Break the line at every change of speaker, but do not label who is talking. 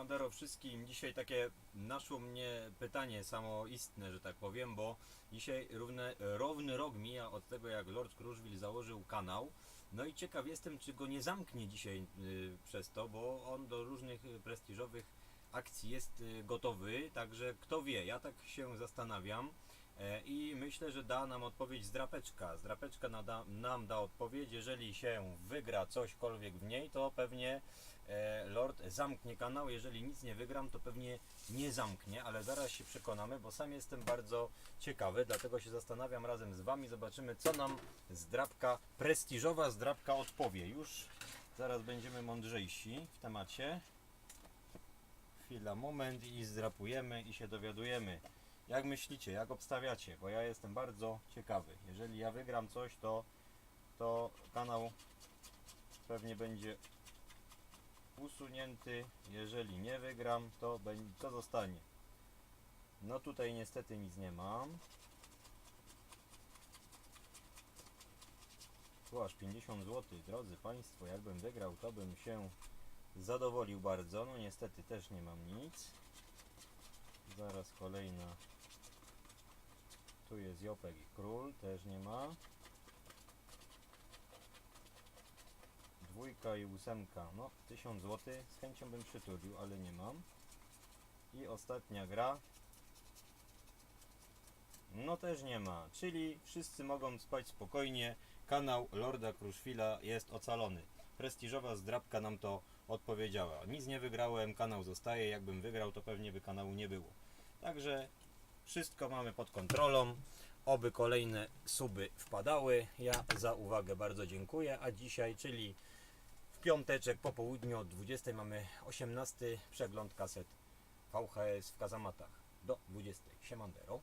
Siemandero wszystkim. Dzisiaj takie naszło mnie pytanie samoistne, że tak powiem, bo dzisiaj równy rok mija od tego, jak Lord Kruszwil założył kanał. No i ciekaw jestem, czy go nie zamknie dzisiaj y, przez to, bo on do różnych prestiżowych akcji jest y, gotowy, także kto wie, ja tak się zastanawiam. E, I myślę, że da nam odpowiedź zdrapeczka. Zdrapeczka nada, nam da odpowiedź. Jeżeli się wygra cośkolwiek w niej, to pewnie e, Lord zamknie kanał. Jeżeli nic nie wygram, to pewnie nie zamknie, ale zaraz się przekonamy, bo sam jestem bardzo ciekawy, dlatego się zastanawiam razem z Wami. Zobaczymy, co nam zdrapka, prestiżowa zdrapka odpowie. Już zaraz będziemy mądrzejsi w temacie. Chwila, moment i zdrapujemy i się dowiadujemy. Jak myślicie, jak obstawiacie? Bo ja jestem bardzo ciekawy. Jeżeli ja wygram coś, to, to kanał pewnie będzie usunięty. Jeżeli nie wygram, to będzie, co zostanie? No tutaj niestety nic nie mam. Tu aż 50 zł, drodzy Państwo, jakbym wygrał, to bym się zadowolił bardzo. No niestety też nie mam nic. Zaraz kolejna. Tu jest Jopek i Król, też nie ma. Dwójka i ósemka, no 1000 zł, z chęcią bym przytulił, ale nie mam. I ostatnia gra. No też nie ma, czyli wszyscy mogą spać spokojnie. Kanał Lorda Kruszwila jest ocalony. Prestiżowa zdrabka nam to odpowiedziała. Nic nie wygrałem, kanał zostaje. Jakbym wygrał, to pewnie by kanału nie było. Także wszystko mamy pod kontrolą. Oby kolejne suby wpadały. Ja za uwagę bardzo dziękuję. A dzisiaj, czyli w piąteczek po południu od 20 mamy 18 przegląd kaset VHS w kazamatach do 20. Siemandero.